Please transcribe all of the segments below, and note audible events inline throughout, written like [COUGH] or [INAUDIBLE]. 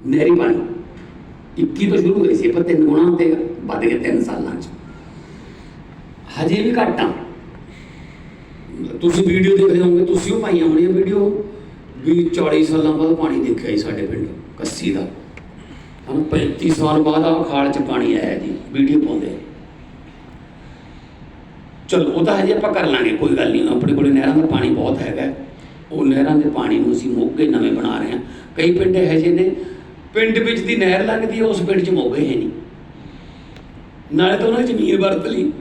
ਨਹਿਰੀ ਪਾਣੀ 21 ਤੋਂ ਸ਼ੁਰੂ ਹੋਈ ਸੀ ਪਰ ਤਿੰਨ ਗੁਣਾ ਤੇ ਵੱਧ ਗਏ ਤਿੰਨ ਸਾਲਾਂ ਚ ਹਜੇ ਵੀ ਘੱਟ ਆ ਤੁਸੀਂ ਵੀਡੀਓ ਦੇਖਦੇ ਹੋਵੋਗੇ ਤੁਸੀਂ ਉਹ ਪਾਈਆਂ ਹੋਣੀਆਂ ਵੀਡੀਓ ਵੀ 40 ਸਾਲਾਂ ਬਾਅਦ ਪਾਣੀ ਦੇਖਿਆ ਜੀ ਸਾਡੇ ਪਿੰਡ ਕੱਸੀ ਦਾ ਹੁਣ 35 ਸਾਲ ਬਾਅਦ ਆ ਖਾਲ ਚ ਪਾਣੀ ਆਇਆ ਜੀ ਵੀਡੀਓ ਪਾਉਂਦੇ ਚਲੋ ਉਹ ਤਾਂ ਹਜੇ ਆਪਾਂ ਕਰ ਲਾਂਗੇ ਕੋਈ ਗੱਲ ਨਹੀਂ ਆਪਣੇ ਕੋਲੇ ਨਹਿਰਾਂ ਦਾ ਪਾਣੀ ਬਹੁਤ ਹੈਗਾ ਉਹ ਨਹਿਰਾਂ ਦੇ ਪਾਣੀ ਨੂੰ ਅਸੀਂ ਮੋਗੇ ਨਵੇਂ ਬਣਾ ਰਹੇ ਹਾਂ ਕਈ ਪਿੰਡ ਇਹੋ ਜਿਹੇ ਨੇ ਪਿੰਡ ਵਿੱਚ ਦੀ ਨਹਿਰ ਲੰਘਦੀ ਹੈ, ਉਸ ਪਿੰਡ 'ਚ ਮੋਗੇ ਹੈ ਨਹੀਂ। ਨਾਲੇ ਤਾਂ ਉਹਨਾਂ ਨੇ ਜ਼ਮੀਨ ਵਰਤ ਲਈ।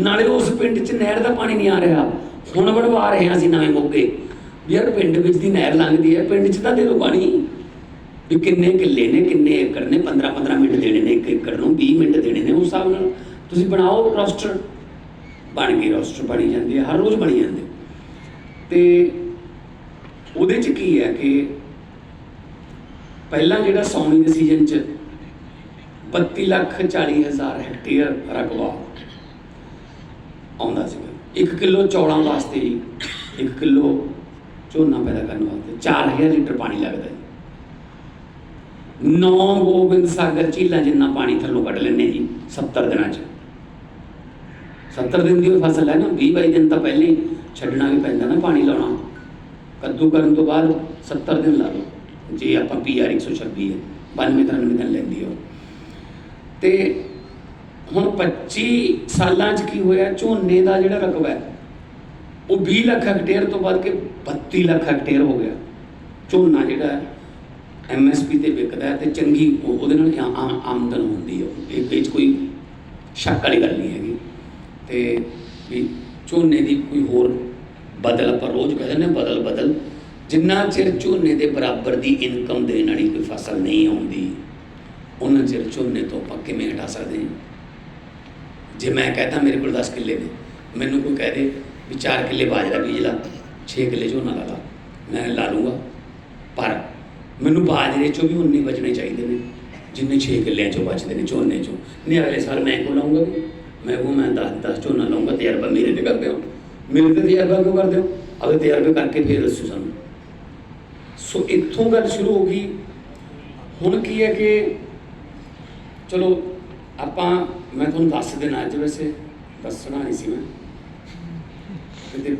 ਨਾਲੇ ਉਸ ਪਿੰਡ 'ਚ ਨਹਿਰ ਦਾ ਪਾਣੀ ਨਹੀਂ ਆ ਰਿਹਾ। ਹੁਣ ਬਣਵਾ ਰਹੇ ਹਾਂ ਅਸੀਂ ਨਵੇਂ ਮੋਗੇ। ਵੀ ਯਾਰ ਪਿੰਡ ਵਿੱਚ ਦੀ ਨਹਿਰ ਲੰਘਦੀ ਹੈ, ਪਿੰਡ 'ਚ ਤਾਂ ਦੇ ਦਿਓ ਪਾਣੀ। ਵੀ ਕਿੰਨੇ ਕਿੱਲੇ ਨੇ, ਕਿੰਨੇ ਏਕੜ ਨੇ 15 15 ਮਿੰਟ ਦੇਣੇ ਨੇ, ਇੱਕ ਏਕੜ ਨੂੰ 20 ਮਿੰਟ ਦੇਣੇ ਨੇ, ਉਸ ਹਿਸਾਬ ਨਾਲ ਤੁਸੀਂ ਬਣਾਓ ਰੋਸਟਰ। ਬਣ ਗਈ ਰੋਸਟਰ, ਬਣੀ ਜਾਂਦੀ ਹੈ, ਹਰ ਰੋਜ਼ ਬਣੀ ਜਾਂਦੀ ਹੈ। ਤੇ ਉਹਦੇ ਚ ਕੀ ਹੈ ਕਿ ਪਹਿਲਾਂ ਜਿਹੜਾ ਸੌਣੀ ਦੇ ਸੀਜ਼ਨ ਚ 32 ਲੱਖ 40 ਹਜ਼ਾਰ ਹੈਕਟੇਅਰ ਰਕਬਾ ਆਉਂਦਾ ਸੀਗਾ। 1 ਕਿਲੋ ਚੌਲਾਂ ਵਾਸਤੇ ਜੀ 1 ਕਿਲੋ ਝੋਨਾ ਪੈਦਾ ਕਰਨ ਵਾਸਤੇ 4000 ਲੀਟਰ ਪਾਣੀ ਲੱਗਦਾ ਜੀ। ਨੌ ਗੋਬਿੰਦ ਸਾਗਰ ਝੀਲਾਂ ਜਿੰਨਾ ਪਾਣੀ ਥੱਲੋਂ ਕੱਢ ਲੈਂਦੇ ਜੀ 70 ਦਿਨਾਂ ਚ। 70 ਦਿਨ ਦੀ ਉਹ ਫਸਲ ਹੈ ਨਾ 20 22 ਦਿਨ ਤਾਂ ਪਹਿਲੇ ਹੀ ਛੱਡਣਾ ਵੀ ਪੈਂਦਾ ਨਾ ਪਾਣੀ ਲਾਉਣਾ। ਕੱਦੂ ਕਰਨ ਤੋਂ ਬਾਅਦ 70 ਦਿਨ ਲਾ ਲਓ। ਜੇ ਆਪਾਂ ਪੀਆਰ 126 ਹੈ 92 93 ਦਿਨ ਲੈਂਦੀ ਹੈ। ਤੇ ਹੁਣ 25 ਸਾਲਾਂ 'ਚ ਕੀ ਹੋਇਆ, ਝੋਨੇ ਦਾ ਜਿਹੜਾ ਰਕਬਾ ਹੈ, ਉਹ 20 ਲੱਖ ਹੈਕਟੇਅਰ ਤੋਂ ਵੱਧ ਕੇ 32 ਲੱਖ ਹੈਕਟੇਅਰ ਹੋ ਗਿਆ। ਝੋਨਾ ਜਿਹੜਾ ਹੈ ਐਮਐਸਪੀ ਤੇ ਵਿਕਦਾ ਹੈ ਤੇ ਚੰਗੀ ਉਹਦੇ ਨਾਲ ਆਮਦਨ ਹੁੰਦੀ ਹੈ। ਇਹ ਵਿੱਚ ਕੋਈ ਸ਼ੱਕ ਵਾਲੀ ਗੱਲ ਨਹੀਂ ਹੈਗੀ। ਤੇ ਵੀ ਝੋਨੇ ਦੀ ਕੋਈ ਹੋਰ ਬਦਲ ਆਪਾਂ ਰੋਜ਼ ਕਹਿੰਦੇ ਨੇ ਬਦਲ ਬਦਲ। ਜਿੰਨਾ ਚਿਰ ਝੋਨੇ ਦੇ ਬਰਾਬਰ ਦੀ ਇਨਕਮ ਦੇਣ ਵਾਲੀ ਕੋਈ ਫਸਲ ਨਹੀਂ ਆਉਂਦੀ, ਉਹਨਾਂ ਚਿਰ ਝੋਨੇ ਤੋਂ ਆਪਾਂ ਕਿਵੇਂ ਹਟਾ ਸਕਦੇ ਹਾਂ? ਜੇ ਮੈਂ ਕਹਤਾ ਮੇਰੇ ਕੋਲ 10 ਕਿੱਲੇ ਨੇ, ਮੈਨੂੰ ਕੋਈ ਕਹਿ ਦੇ ਵੀ 4 ਕਿੱਲੇ ਬਾਜਰਾ ਬੀਜ ਲਾ 6 ਕਿੱਲੇ ਝੋਨਾ ਲਾ ਲਾ, ਮੈਂ ਲਾ ਲੂੰਗਾ। ਪਰ ਮੈਨੂੰ ਬਾਜਰੇ ਚੋਂ ਵੀ ਉਨੇ ਬਚਣੇ ਚਾਹੀਦੇ ਨੇ, ਜਿੰਨੇ 6 ਕਿੱਲਿਆਂ ਚੋਂ ਬਚਦੇ ਨੇ ਝੋਨੇ ਚੋਂ। ਨਹੀਂ, ਅਗਲੇ ਸਾਲ ਮੈਂ ਕੋ ਲਾਉਂਗਾ ਮੈਂ ਉਹ ਮੈਂ 10 10 ਝੋਨਾ ਲਾਉਂਗਾ ਤਜਰਬਾ ਮੇਰੇ ਤੇ ਕਰਦੇ ਹੋ। ਮੇਰੇ ਤੇ ਤਜਰਬਾ ਕਿਉਂ ਕਰਦੇ ਹੋ? ਅਗਰ ਤਜਰਬੇ ਕਰਕੇ ਫੇਰ ਦੱਸੋ ਸਾਨੂੰ। ਸੋ ਇੱਥੋਂ ਗੱਲ ਸ਼ੁਰੂ ਹੋ ਗਈ। ਹੁਣ ਕੀ ਹੈ ਕਿ ਚਲੋ ਆਪਾਂ, ਮੈਂ ਤੁਹਾਨੂੰ ਦੱਸ ਦੇਣਾ ਅੱਜ ਵੈਸੇ, ਦੱਸਣਾ ਨਹੀਂ ਸੀ ਮੈਂ। ਕਿਤੇ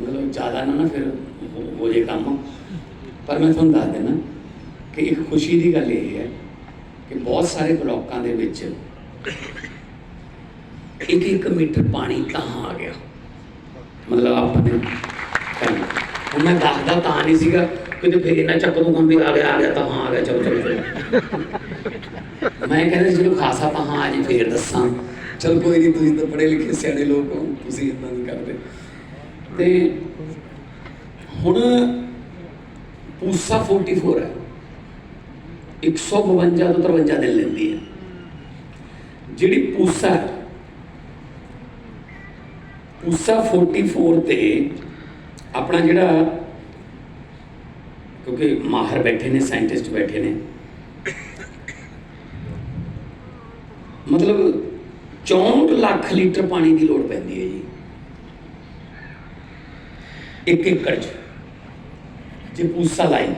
ਮਤਲਬ ਜ਼ਿਆਦਾ ਨਾ ਨਾ ਫਿਰ ਹੋ- ਹੋ ਜੇ ਕੰਮ। ਪਰ ਮੈਂ ਤੁਹਾਨੂੰ ਦੱਸ ਦੇਣਾ ਕਿ ਇੱਕ ਖੁਸ਼ੀ ਦੀ ਗੱਲ ਇਹ ਹੈ ਕਿ ਬਹੁਤ ਸਾਰੇ ਬਲਾਕਾਂ ਦੇ ਵਿੱਚ ਇੱਕ ਇੱਕ ਮੀਟਰ ਪਾਣੀ ਤਾਂ ਆ ਗਿਆ। ਮਤਲਬ ਆਪਾਂ ਨੇ ਪਹਿਲਾਂ ਮੈਂ ਦੱਸਦਾ ਤਾਂ ਨਹੀਂ ਸੀਗਾ ਕਿਤੇ ਫਿਰ ਇਹਨਾਂ ਚੱਕ ਤੋਂ ਕੰਬੀ ਆ ਗਿਆ ਆ ਗਿਆ ਤਾਂ ਹਾਂ ਆ ਗਿਆ ਚਲੋ ਚਲੋ ਚਲੋ। ਮੈਂ ਕਹਿੰਦਾ ਸੀ ਖਾਸਾ ਤਾਂ ਹਾਂ ਜੀ ਫੇਰ ਦੱਸਾਂ। ਚਲ ਕੋਈ ਨਹੀਂ ਤੁਸੀਂ ਤਾਂ ਪੜ੍ਹੇ ਲਿਖੇ ਸਿਆਣੇ ਲੋਕ ਹੋ ਤੁਸੀਂ ਇਦਾਂ ਨਹੀਂ ਕਰਦੇ। ਤੇ ਹੁਣ ਪੂਸਾ 44 ਹੈ। 152 ਤੋਂ 53 ਦਿਨ ਲੈਂਦੀ ਹੈ। ਜਿਹੜੀ ਪੂਸਾ ਹੈ, ਪੂਸਾ 44 ਤੇ ਆਪਣਾ ਜਿਹੜਾ ਕਿਉਂਕਿ ਮਾਹਰ ਬੈਠੇ ਨੇ ਸਾਇੰਟਿਸਟ ਬੈਠੇ ਨੇ। ਮਤਲਬ 64 ਲੱਖ ਲੀਟਰ ਪਾਣੀ ਦੀ ਲੋੜ ਪੈਂਦੀ ਹੈ ਜੀ। ਇੱਕ ਏਕੜ ਚ। ਜੇ ਪੂਸਾ ਲਾਈ,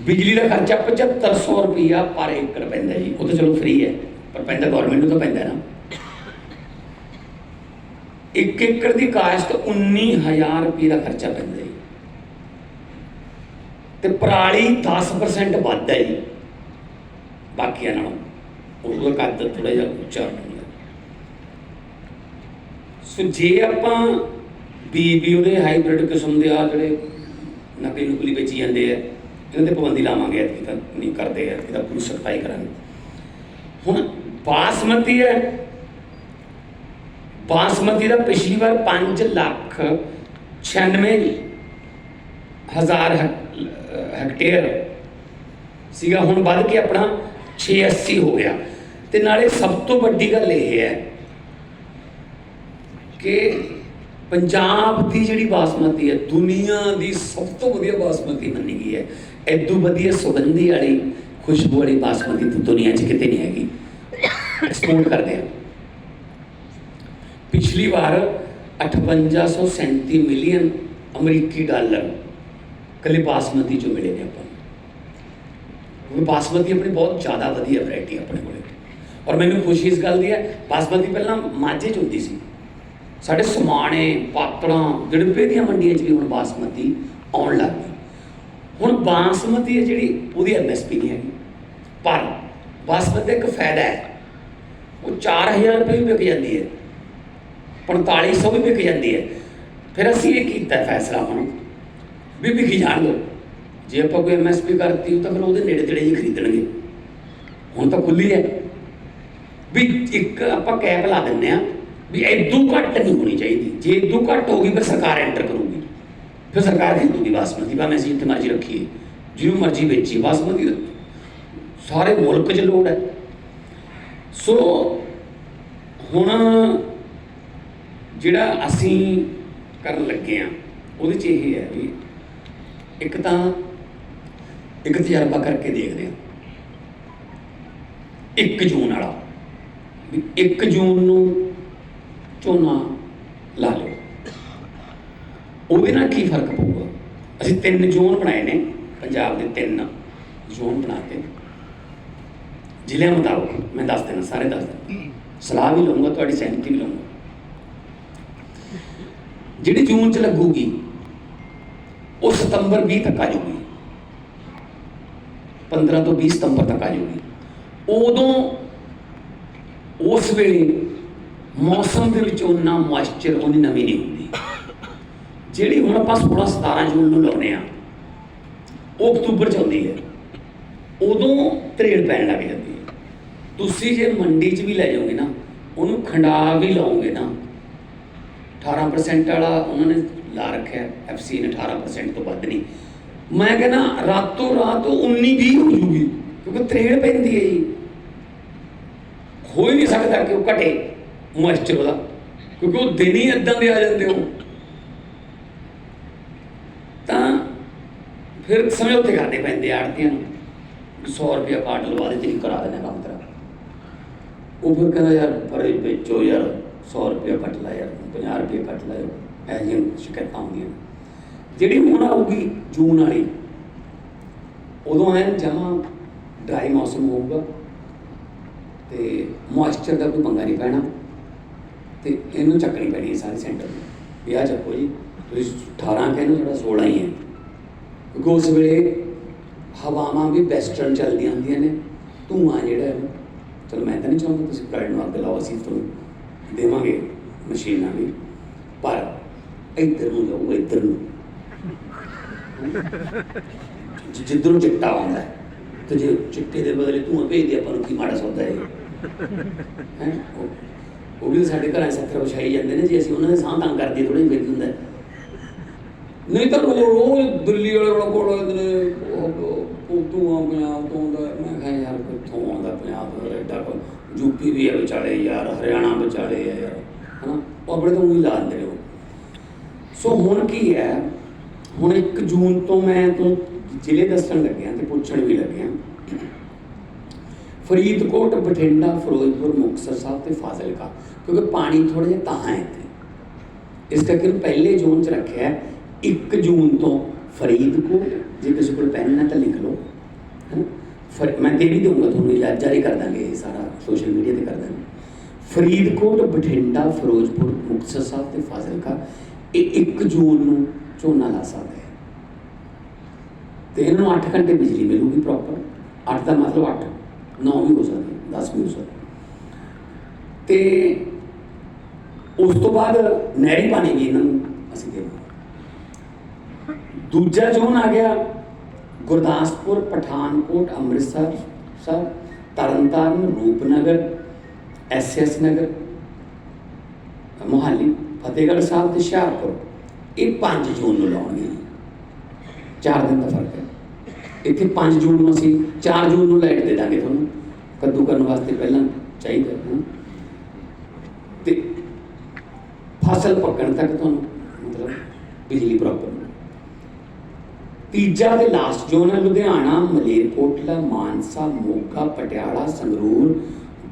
ਬਿਜਲੀ ਦਾ ਖਰਚਾ 7500 ਰੁਪਇਆ ਪਰ ਏਕੜ ਪੈਂਦਾ ਜੀ। ਉਹ ਤਾਂ ਚਲੋ ਫ੍ਰੀ ਹੈ, ਪਰ ਪੈਂਦਾ ਗਵਰਨਮੈਂਟ ਨੂੰ ਤਾਂ ਪੈਂਦਾ ਨਾ। ਇੱਕ ਏਕੜ ਦੀ ਕਾਸ਼ਤ 19000 ਰੁਪਏ ਦਾ ਖਰਚਾ ਪੈਂਦਾ ਹੈ ਤੇ ਪਰਾਲੀ 10% ਵੱਧ ਹੈ ਜੀ। ਬਾਕੀਆਂ ਨਾਲੋਂ ਉਹਦਾ ਕੱਦ ਥੋੜਾ ਜਿਹਾ ਉੱਚਾ ਹੁੰਦਾ ਸੋ ਜੇ ਆਪਾਂ ਬੀਬੀ ਉਹਦੇ ਹਾਈਬ੍ਰਿਡ ਕਿਸਮ ਦੇ ਆ ਜਿਹੜੇ ਨਕਲੀ ਨੁਕਲੀ ਵੇਚੀ ਜਾਂਦੇ ਆ, ਇਹਨਾਂ ਤੇ ਪਾਬੰਦੀ ਲਾਵਾਂਗੇ ਐਤਕੀ ਤਾਂ, ਨਹੀਂ ਕਰਦੇ ਆ ਇਹਦਾ ਪੂਰੀ ਸਫ਼ਾਈ ਕਰਾਂਗੇ। ਹੁਣ ਬਾਸਮਤੀ ਹੈ ਬਾਸਮਤੀ ਦਾ ਪਿਛਲੀ ਵਾਰ 5 ਲੱਖ 96 ਹਜ਼ਾਰ ਹੈਕਟੇਅਰ ਸੀਗਾ, ਹੁਣ ਵੱਧ ਕੇ ਆਪਣਾ 680 ਹੋ ਗਿਆ। ਤੇ ਨਾਲੇ ਸਭ ਤੋਂ ਵੱਡੀ ਗੱਲ ਇਹ ਹੈ ਕਿ ਪੰਜਾਬ ਦੀ ਜਿਹੜੀ ਬਾਸਮਤੀ ਹੈ, ਦੁਨੀਆ ਦੀ ਸਭ ਤੋਂ ਵਧੀਆ ਬਾਸਮਤੀ ਮੰਨੀ ਗਈ ਹੈ। ਐਦੂ ਵਧੀਆ ਸੁਗੰਧੀ ਵਾਲੀ, ਖੁਸ਼ਬੂ ਵਾਲੀ ਬਾਸਮਤੀ ਤਾਂ ਦੁਨੀਆ 'ਚ ਕਿਤੇ ਨਹੀਂ ਹੈਗੀ। [COUGHS] ਐਕਸਪੋਰਟ ਕਰਦੇ ਆ ਪਿਛਲੀ ਵਾਰ 5837 ਮਿਲੀਅਨ ਅਮਰੀਕੀ ਡਾਲਰ ਕੱਲੇ ਬਾਸਮਤੀ ਚੋਂ ਮਿਲੇ ਨੇ ਆਪਾਂ ਨੂੰ। ਕਿਉਂਕਿ ਬਾਸਮਤੀ ਆਪਣੀ ਬਹੁਤ ਜ਼ਿਆਦਾ ਵਧੀਆ ਵੈਰਾਈਟੀ ਆਪਣੇ ਕੋਲੇ। ਔਰ ਮੈਨੂੰ ਖੁਸ਼ੀ ਇਸ ਗੱਲ ਦੀ ਹੈ, ਬਾਸਮਤੀ ਪਹਿਲਾਂ ਮਾਝੇ ਚ ਹੁੰਦੀ ਸੀ। ਸਾਡੇ ਸਮਾਣੇ ਪਾਤੜਾਂ ਜੜਪੇ ਦੀਆਂ ਮੰਡੀਆਂ 'ਚ ਵੀ ਹੁਣ ਬਾਸਮਤੀ ਆਉਣ ਲੱਗ ਗਈ। ਹੁਣ ਬਾਸਮਤੀ ਹੈ ਜਿਹੜੀ, ਉਹਦੀ ਐਮਐਸਪੀ ਨਹੀਂ ਹੈਗੀ। ਪਰ ਬਾਸਮਤੀ ਦਾ ਇੱਕ ਫਾਇਦਾ ਹੈ, ਉਹ 4000 ਰੁਪਏ ਵੀ ਵਿਕ ਜਾਂਦੀ ਹੈ। 4500 ਵੀ ਵਿਕ ਜਾਂਦੀ ਹੈ। ਫਿਰ ਅਸੀਂ ਇਹ ਕੀਤਾ ਫੈਸਲਾ ਹੁਣ ਵੀ ਵਿਕੀ ਜਾਣ ਦਿਓ ਜੇ ਆਪਾਂ ਕੋਈ ਐਮਐਸਪੀ ਕਰਤੀ ਤਾਂ ਫਿਰ ਉਹਦੇ ਨੇੜੇ ਤੇੜੇ ਹੀ ਖਰੀਦਣਗੇ। ਹੁਣ ਤਾਂ ਖੁੱਲੀ ਹੈ। ਵੀ ਇੱਕ ਆਪਾਂ ਕੈਪ ਲਾ ਦਿੰਨੇ ਆ ਵੀ ਇਦੋਂ ਘੱਟ ਨਹੀਂ ਹੋਣੀ ਚਾਹੀਦੀ। ਜੇ ਇਦੋਂ ਘੱਟ ਹੋਗੀ ਫਿਰ ਸਰਕਾਰ ਐਂਟਰ ਕਰੂਗੀ। ਫਿਰ ਸਰਕਾਰ ਖਰੀਦੂਗੀ ਬਾਸਮਤੀ, ਭਾਵੇਂ ਅਸੀਂ ਜਿੱਥੇ ਮਰਜ਼ੀ ਰੱਖੀਏ। ਜਿਹਨੂੰ ਮਰਜ਼ੀ ਵੇਚੀ ਬਾਸਮਤੀ ਦਾ ਸਾਰੇ ਮੁਲਕ 'ਚ ਲੋੜ ਹੈ। ਸੋ ਹੁਣ ਜਿਹੜਾ ਅਸੀਂ ਕਰਨ ਲੱਗੇ ਆ ਉਹਦੇ 'ਚ ਇਹ ਹੈ ਵੀ ਇੱਕ ਤਾਂ ਇੱਕ ਤਜਰਬਾ ਕਰਕੇ ਦੇਖਦੇ ਆ 1 ਜੂਨ ਵਾਲਾ, ਵੀ 1 ਜੂਨ ਨੂੰ ਝੋਨਾ ਲਾ ਲਓ। ਉਹਦੇ ਨਾਲ ਕੀ ਫ਼ਰਕ ਪਊਗਾ? ਅਸੀਂ ਤਿੰਨ ਜ਼ੋਨ ਬਣਾਏ ਨੇ, ਪੰਜਾਬ ਦੇ ਤਿੰਨ ਜ਼ੋਨ ਬਣਾ ਕੇ। ਜ਼ਿਲ੍ਹਿਆਂ ਮੁਤਾਬਕ, ਮੈਂ ਦੱਸ ਦੇਣਾ ਸਾਰੇ ਦੱਸ ਦਿੰਦਾ। ਸਲਾਹ ਵੀ ਲਵਾਂਗਾ ਤੁਹਾਡੀ ਸਹਿਮਤੀ ਵੀ ਲਵਾਂਗਾ ਜਿਹੜੀ ਜੂਨ ਚ ਲੱਗੂਗੀ, ਉਹ ਸਤੰਬਰ 20 ਤੱਕ ਆ ਜਾਊਗੀ। 15 ਤੋਂ 20 ਸਤੰਬਰ ਤੱਕ ਆ ਜਾਊਗੀ। ਉਦੋਂ ਉਸ ਵੇਲੇ ਮੌਸਮ ਦੇ ਵਿੱਚ ਉਹਨਾਂ ਮੋਇਸਚਰ ਉਹਦੀ ਨਵੀਂ ਨਹੀਂ ਹੁੰਦੀ। ਜਿਹੜੀ ਹੁਣ ਆਪਾਂ 16 17 ਜੂਨ ਨੂੰ ਲਾਉਨੇ ਆ ਉਹ ਅਕਤੂਬਰ ਚ ਆਉਂਦੀ ਹੈ। ਉਦੋਂ ਤਰੇੜ ਪੈਣ ਲੱਗ ਜਾਂਦੀ ਹੈ। ਤੁਸੀਂ ਜੇ ਮੰਡੀ 'ਚ ਵੀ ਲੈ ਜਾਓਗੇ ਨਾ, ਉਹਨੂੰ ਖੰਡਾ ਵੀ ਲਾਓਗੇ ਨਾ 18% ਵਾਲਾ ਉਹਨਾਂ ਨੇ ਲਾ ਰੱਖਿਆ ਐਫਸੀ ਨੇ 18% ਤੋਂ ਵੱਧ ਨਹੀਂ। ਮੈਂ ਕਹਿੰਦਾ ਰਾਤੋਂ ਰਾਤ ਉਹ 19 20 ਹੋ ਜੂਗੀ, ਕਿਉਂਕਿ ਤਰੇੜ ਪੈਂਦੀ ਹੈ ਜੀ। ਹੋ ਹੀ ਨਹੀਂ ਸਕਦਾ ਕਿ ਉਹ ਘਟੇ ਮੋਇਸਚਰ ਦਾ ਕਿਉਂਕਿ ਉਹ ਦਿਨ ਹੀ ਇਦਾਂ ਦੇ ਆ ਜਾਂਦੇ ਹੋ ਤਾਂ ਫਿਰ ਸਮਝੌਤੇ ਕਰਨੇ ਪੈਂਦੇ ਆੜਤੀਆਂ ਨੂੰ। 100 ਰੁਪਇਆ ਕਾਟ ਲਵਾ ਦੇ ਤੇਰੀ ਕਰਾ ਦੇਣਾ ਕੰਮ ਤੇਰਾ। ਉਹ ਫਿਰ ਕਹਿੰਦਾ ਯਾਰ ਪਰ ਵੇਚੋ ਯਾਰ। 100 ਰੁਪਇਆ ਕੱਟ ਲਾਇਆ ਯਾਰ 50 ਰੁਪਏ ਕੱਟ ਲਾ ਯਾਰ ਇਹ ਜਿਹੀਆਂ ਸ਼ਿਕਾਇਤਾਂ ਆਉਂਦੀਆਂ ਨੇ। ਜਿਹੜੀ ਹੁਣ ਆਊਗੀ ਜੂਨ ਵਾਲੀ, ਉਦੋਂ ਐ ਜਮਾ ਡਰਾਈ ਮੌਸਮ ਹੋਊਗਾ ਤੇ ਮੋਇਸਚਰ ਦਾ ਕੋਈ ਪੰਗਾ ਨਹੀਂ ਪੈਣਾ ਤੇ ਇਹਨੂੰ ਚੱਕਣੀ ਪੈਣੀ ਹੈ ਸਾਰੇ ਸੈਂਟਰ ਨੂੰ ਵੀ ਆਹ ਚੱਕੋ ਜੀ, ਤੁਸੀਂ 18 ਕਹਿੰਦੇ ਥੋੜਾ 16 ਹੀ ਹੈ ਕਿਉਂਕਿ ਉਸ ਵੇਲੇ ਹਵਾਵਾਂ ਵੀ ਵੈਸਟਰਨ ਚੱਲਦੀਆਂ ਹੁੰਦੀਆਂ ਨੇ, ਧੂਆਂ ਜਿਹੜਾ ਹੈ ਚਲੋ ਮੈਂ ਤਾਂ ਨਹੀਂ ਚਾਹੁੰਦਾ ਤੁਸੀਂ ਪ੍ਰਾਈਡ ਨੂੰ ਅੱਗ ਲਾਓ, ਅਸੀਂ ਤੁਹਾਨੂੰ ਦੇਵਾਂਗੇ ਮਸ਼ੀਨਾਂ ਨੇ ਪਰ ਇੱਧਰ ਨੂੰ ਜਾਓ ਇੱਧਰ ਨੂੰ। ਜਿੱਧਰੋਂ ਚਿੱਟਾ ਆਉਂਦਾ ਹੈ, ਤੇ ਜੇ ਚਿੱਟੇ ਦੇ ਬਦਲੇ ਧੂਆਂ ਭੇਜਦੇ ਆਪਾਂ ਨੂੰ ਕੀ ਮਾੜਾ ਸੌਦਾ ਹੈ ਹੈ? ਉਹ ਵੀ ਸਾਡੇ ਘਰਾਂ 'ਚ ਸੱਥਰ ਵਿਛਾਈ ਜਾਂਦੇ ਨੇ ਜੇ ਅਸੀਂ ਉਹਨਾਂ ਦੇ ਸਾਹ ਤੰਗ ਕਰਦੇ ਥੋੜੇ ਫਿਰ ਕੀ ਹੁੰਦਾ ਨਹੀਂ ਤਾਂ ਉਹ ਰੋਜ਼ ਦਿੱਲੀ ਵਾਲੇ ਵਾਲਾ ਕੋਲ ਆਉਂਦੇ ਨੇ। ਉਹ ਤੂੰ ਆ ਪੰਜਾਬ ਤੋਂ ਆਉਂਦਾ ਮੈਂ ਕਿਹਾ ਯਾਰ ਕਿੱਥੋਂ ਆਉਂਦਾ ਪੰਜਾਬ ਦਾ ਐਡਾ ਕੋ ਯੂਪੀ ਵੀ ਹੈ ਵਿਚਾਲੇ ਯਾਰ, ਹਰਿਆਣਾ ਵਿਚਾਲੇ ਹੈ ਯਾਰ, ਹਨਾ? ਉਹ ਆਪਣੇ ਤੋਂ ਉਹੀ ਲਾ ਦਿੰਦੇ ਨੇ ਉਹ। ਸੋ ਹੁਣ ਕੀ ਹੈ? ਹੁਣ 1 ਜੂਨ ਤੋਂ ਮੈਂ ਤੋਂ ਜ਼ਿਲ੍ਹੇ ਦੱਸਣ ਲੱਗਿਆ ਤੇ ਪੁੱਛਣ ਵੀ ਲੱਗਿਆ। ਫਰੀਦਕੋਟ, ਬਠਿੰਡਾ, ਫਿਰੋਜ਼ਪੁਰ, ਮੁਕਤਸਰ ਸਾਹਿਬ ਤੇ ਫਾਜ਼ਿਲਕਾ, ਕਿਉਂਕਿ ਪਾਣੀ ਥੋੜਾ ਜਿਹਾ ਤਾਂ ਹੈ ਇੱਥੇ। ਇਸ ਕਰਕੇ ਪਹਿਲੇ ਜ਼ੋਨ 'ਚ ਰੱਖਿਆ ਹੈ। 1 ਜੂਨ ਤੋਂ ਫਰੀਦਕੋਟ, ਜੇ ਕਿਸੇ ਕੋਲ ਪੈਨ ਹੈ ਤਾਂ ਲਿਖ ਲਓ। ਫਿਰ ਮੈਂ ਦੇ ਵੀ ਦਊਂਗਾ ਤੁਹਾਨੂੰ ਇਲਾਜ ਜਾਰੀ ਕਰ ਦਾਂਗੇ, ਇਹ ਸਾਰਾ ਸੋਸ਼ਲ ਮੀਡੀਆ ਤੇ ਕਰ ਦਾਂਗੇ। ਫਰੀਦਕੋਟ, ਬਠਿੰਡਾ, ਫਿਰੋਜ਼ਪੁਰ, ਮੁਕਤਸਰ ਸਾਹਿਬ ਤੇ ਫਾਜ਼ਿਲਕਾ, ਇਹ 1 ਜੂਨ ਨੂੰ ਝੋਨਾ ਲਾ ਸਕਦੇ ਹੈ। ਤੇ ਇਹਨਾਂ ਨੂੰ 8 ਘੰਟੇ ਬਿਜਲੀ ਮਿਲੂਗੀ ਪ੍ਰੋਪਰ 8 ਦਾ ਮਤਲਬ 8 9 ਵੀ ਹੋ ਸਕਦਾ 10 ਵੀ ਹੋ ਸਕਦੀ ਤੇ ਉਸ ਤੋਂ ਬਾਅਦ ਨਹਿਰੀ ਪਾਣੀ ਵੀ ਇਹਨਾਂ ਨੂੰ ਅਸੀਂ ਦੇਵਾਂਗੇ। ਦੂਜਾ ਜ਼ੋਨ ਆ ਗਿਆ ਗੁਰਦਾਸਪੁਰ, ਪਠਾਨਕੋਟ, ਅੰਮ੍ਰਿਤਸਰ ਸਾਹਿਬ ਤਰਨਤਾਰਨ, ਰੂਪਨਗਰ ਐਸਐਸ ਨਗਰ, ਮੋਹਾਲੀ, ਫਤਿਹਗੜ੍ਹ ਸਾਹਿਬ ਤੇ ਹੁਸ਼ਿਆਰਪੁਰ। ਇਹ 5 ਜੂਨ ਨੂੰ ਲਾਉਣਗੇ। ਚਾਰ ਦਿਨ ਦਾ ਫ਼ਰਕ ਹੈ। ਇੱਥੇ 5 ਜੂਨ ਨੂੰ ਅਸੀਂ 4 ਜੂਨ ਨੂੰ ਲਾਈਟ ਦੇ ਦਾਂਗੇ ਤੁਹਾਨੂੰ। ਕੱਦੂ ਕਰਨ ਵਾਸਤੇ ਪਹਿਲਾਂ ਚਾਹੀਦਾ ਹੈ ਤੇ ਫਸਲ ਪੱਕਣ ਤੱਕ ਤੁਹਾਨੂੰ ਮਤਲਬ ਬਿਜਲੀ ਪ੍ਰੋਪਰ ਤੀਜਾ ਤੇ ਲਾਸਟ ਜ਼ੋਨ ਹੈ ਲੁਧਿਆਣਾ ਮਲੇਰਕੋਟਲਾ ਮਾਨਸਾ, ਮੋਗਾ, ਪਟਿਆਲਾ, ਸੰਗਰੂਰ,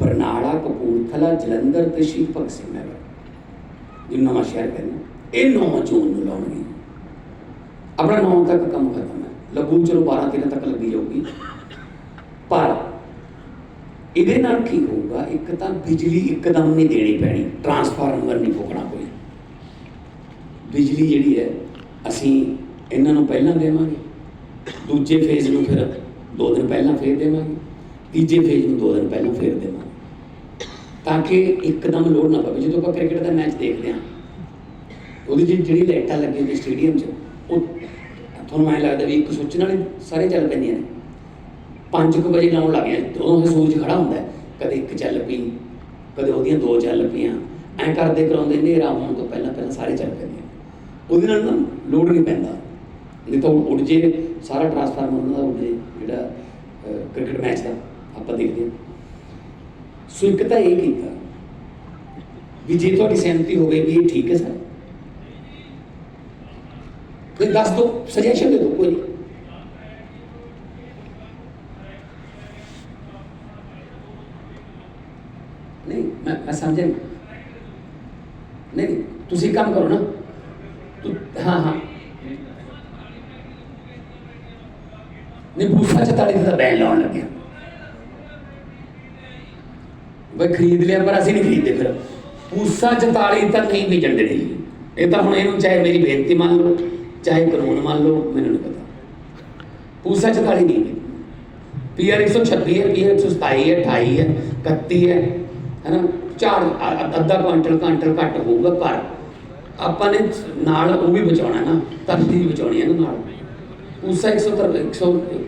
ਬਰਨਾਲਾ, ਕਪੂਰਥਲਾ, ਜਲੰਧਰ ਤੇ ਸ਼ਹੀਦ ਭਗਤ ਸਿੰਘ ਨਗਰ। ਇਹ ਨਵਾਂ ਸ਼ਹਿਰ ਕਹਿੰਦੇ ਇਹ 9 ਜ਼ੋਨ ਨੂੰ ਲਾਉਣਗੇ। ਆਪਣਾ 9 ਤੱਕ ਕੰਮ ਖਤਮ ਹੈ। ਲੱਗੂ ਚਲੋ 12 13 ਤੱਕ ਲੱਗੀ ਜਾਊਗੀ। ਪਰ ਇਹਦੇ ਨਾਲ ਕੀ ਹੋਊਗਾ? ਇੱਕ ਤਾਂ ਬਿਜਲੀ ਇੱਕਦਮ ਨਹੀਂ ਦੇਣੀ ਪੈਣੀ। ਟਰਾਂਸਫਾਰਮਰ ਨਹੀਂ ਫੂਕਣਾ ਕੋਈ। ਬਿਜਲੀ ਜਿਹੜੀ ਹੈ, ਅਸੀਂ ਇਹਨਾਂ ਨੂੰ ਪਹਿਲਾਂ ਦੇਵਾਂਗੇ, ਦੂਜੇ ਫੇਜ਼ ਨੂੰ ਫਿਰ ਦੋ ਦਿਨ ਪਹਿਲਾਂ ਫੇਰ ਦੇਵਾਂਗੇ, ਤੀਜੇ ਫੇਜ਼ ਨੂੰ ਦੋ ਦਿਨ ਪਹਿਲਾਂ ਫੇਰ ਦੇਵਾਂਗੇ। ਤਾਂ ਕਿ ਇੱਕਦਮ ਲੋਡ ਨਾ ਪਵੇ। ਜਦੋਂ ਆਪਾਂ ਕ੍ਰਿਕਟ ਦਾ ਮੈਚ ਦੇਖਦੇ ਹਾਂ, ਉਹਦੀ ਜਿਹੜੀ ਲਾਈਟਾਂ ਲੱਗੀਆਂ ਨੇ ਸਟੇਡੀਅਮ 'ਚ, ਉਹ ਤੁਹਾਨੂੰ ਐਂ ਲੱਗਦਾ ਵੀ ਇੱਕ ਸੁੱਚ ਨਾਲ ਹੀ ਸਾਰੇ ਚੱਲ ਪੈਂਦੀਆਂ ਨੇ। 5 ਵਜੇ ਲਾਉਣ ਲੱਗ ਗਿਆ ਉਦੋਂ ਇਹ ਸੂਰਜ ਖੜਾ ਹੁੰਦਾ ਕਦੇ ਇੱਕ ਚੱਲ ਪਈ, ਕਦੇ ਉਹਦੀਆਂ ਦੋ ਚੱਲ ਪਈਆਂ। ਐਂ ਕਰਦੇ ਕਰਾਉਂਦੇ ਹਨੇਰਾ ਹੋਣ ਤੋਂ ਪਹਿਲਾਂ ਪਹਿਲਾਂ ਸਾਰੇ ਚੱਲ ਪੈਂਦੇ ਨੇ। ਉਹਦੇ ਨਾਲ ਨਾ ਲੋਡ ਨਹੀਂ ਪੈਂਦਾ। ਨਹੀਂ ਤਾਂ ਉਹ ਉੱਡ ਜੇ ਸਾਰਾ ਟਰਾਂਸਫਾਰਮਰ ਉਹਨਾਂ ਦਾ ਉੱਡ ਜੇ ਜਿਹੜਾ ਕ੍ਰਿਕਟ ਮੈਚ ਦਾ ਆਪਾਂ ਦੇਖਦੇ ਹਾਂ ਸੋ ਇੱਕ ਤਾਂ ਇਹ ਕੀਤਾ ਵੀ ਜੇ ਤੁਹਾਡੀ ਸਹਿਮਤੀ ਹੋਵੇ ਵੀ ਇਹ ਠੀਕ ਹੈ ਸਰ ਫਿਰ ਦੱਸ ਦਿਓ ਸੁਜੈਸ਼ਨ ਦੇ ਦਿਓ ਕੋਈ ਨਹੀਂ ਨਹੀਂ ਮੈਂ ਮੈਂ ਸਮਝਿਆ ਨਹੀਂ ਨਹੀਂ ਨਹੀਂ, ਤੁਸੀਂ ਕੰਮ ਕਰੋ ਨਾ ਤੂੰ ਹਾਂ ਹਾਂ ਨਹੀਂ ਬੂਸਾ ਚਤਾਲੀ ਦਾ ਬੈਨ ਲਾਉਣ ਲੱਗਿਆ। ਬਈ ਖਰੀਦ ਲਿਆ ਪਰ ਅਸੀਂ ਨਹੀਂ ਖਰੀਦਦੇ ਫਿਰ। ਪੂਸਾ 44 ਤਾਂ ਨਹੀਂ ਬੀਜਣ ਦੇਣੀ। ਇਹ ਤਾਂ ਹੁਣ ਇਹਨੂੰ ਚਾਹੇ ਮੇਰੀ ਬੇਨਤੀ ਮੰਨ ਲਓ ਚਾਹੇ ਕਾਨੂੰਨ ਮੰਨ ਲਓ ਮੈਨੂੰ ਨਹੀਂ ਪਤਾ। ਪੂਸਾ 44 ਨਹੀਂ ਪੀਆਰ 126 ਹੈ ਪੀਆਰ 127 ਹੈ 28 ਹੈ 31 ਹੈ ਹੈਨਾ? ਚਾਰ ਅੱਧਾ ਕੁਇੰਟਲ ਕੁਆਂਟਲ ਘੱਟ ਹੋਊਗਾ ਪਰ ਆਪਾਂ ਨੇ ਨਾਲ ਉਹ ਵੀ ਬਚਾਉਣਾ ਨਾ ਧਰਤੀ ਵੀ ਬਚਾਉਣੀ ਹੈ ਨਾ ਨਾਲ। ਪੂਸਾ 130 100 ਅ, ਅ,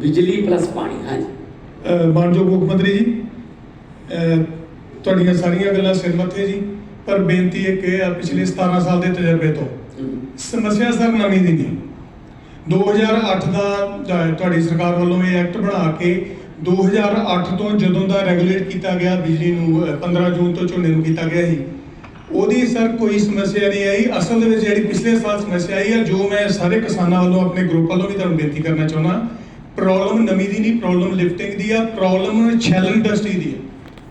ਬਿਜਲੀ ਪਲੱਸ ਪਾਣੀ ਹਾਂਜੀ। ਮਾਨਯੋਗ ਮੁੱਖ ਮੰਤਰੀ ਜੀ ਤੁਹਾਡੀਆਂ ਸਾਰੀਆਂ ਗੱਲਾਂ ਸਿਰ ਮੱਥੇ ਜੀ ਪਰ ਬੇਨਤੀ ਇੱਕ ਇਹ ਆ ਪਿਛਲੇ 17 ਸਾਲ ਦੇ ਤਜਰਬੇ ਤੋਂ। ਸਮੱਸਿਆ ਸਰ ਨਵੀਂ ਦੀ ਨਹੀਂ। 2008 ਦਾ ਤੁਹਾਡੀ ਸਰਕਾਰ ਵੱਲੋਂ ਇਹ ਐਕਟ ਬਣਾ ਕੇ 2008 ਤੋਂ ਜਦੋਂ ਦਾ ਰੈਗੂਲੇਟ ਕੀਤਾ ਗਿਆ ਬਿਜਲੀ ਨੂੰ ਅਹ 15 ਜੂਨ ਤੋਂ ਝੋਨੇ ਨੂੰ ਕੀਤਾ ਗਿਆ ਸੀ ਉਹਦੀ ਸਰ ਕੋਈ ਸਮੱਸਿਆ ਨਹੀਂ ਆਈ। ਅਸਲ ਦੇ ਵਿੱਚ ਜਿਹੜੀ ਪਿਛਲੇ ਸਾਲ ਸਮੱਸਿਆ ਆਈ ਹੈ ਜੋ ਮੈਂ ਸਾਰੇ ਕਿਸਾਨਾਂ ਵੱਲੋਂ ਆਪਣੇ ਗਰੁੱਪ ਵੱਲੋਂ ਵੀ ਤੁਹਾਨੂੰ ਬੇਨਤੀ ਕਰਨਾ ਚਾਹੁੰਦਾ, ਪ੍ਰੋਬਲਮ ਨਮੀ ਦੀ ਨਹੀਂ, ਪ੍ਰੋਬਲਮ ਲਿਫਟਿੰਗ ਦੀ ਆ, ਪ੍ਰੋਬਲਮ ਸ਼ੈਲ ਇੰਡਸਟਰੀ ਦੀ ਆ।